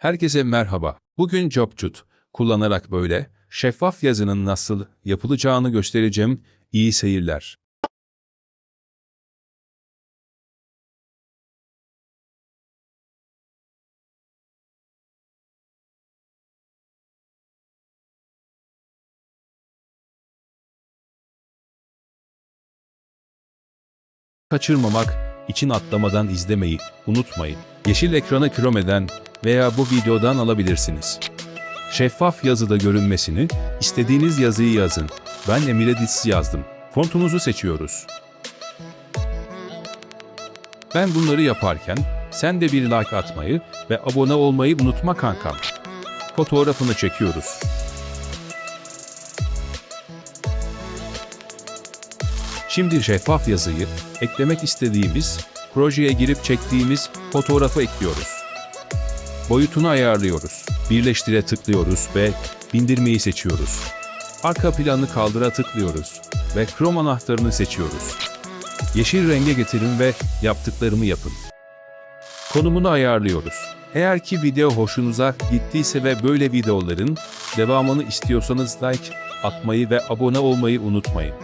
Herkese merhaba. Bugün Jobcut kullanarak böyle şeffaf yazının nasıl yapılacağını göstereceğim. İyi seyirler. Kaçırmamak için atlamadan izlemeyi unutmayın. Yeşil ekranı kromeden veya bu videodan alabilirsiniz. Şeffaf yazıda görünmesini, istediğiniz yazıyı yazın. Ben Emiredis yazdım. Fontumuzu seçiyoruz. Ben bunları yaparken sen de bir like atmayı ve abone olmayı unutma kankam. Fotoğrafını çekiyoruz. Şimdi şeffaf yazıyı eklemek istediğimiz, projeye girip çektiğimiz fotoğrafı ekliyoruz. Boyutunu ayarlıyoruz. Birleştire tıklıyoruz ve bindirmeyi seçiyoruz. Arka planı kaldıra tıklıyoruz ve Chrome anahtarını seçiyoruz. Yeşil renge getirin ve yaptıklarımı yapın. Konumunu ayarlıyoruz. Eğer ki video hoşunuza gittiyse ve böyle videoların devamını istiyorsanız like atmayı ve abone olmayı unutmayın.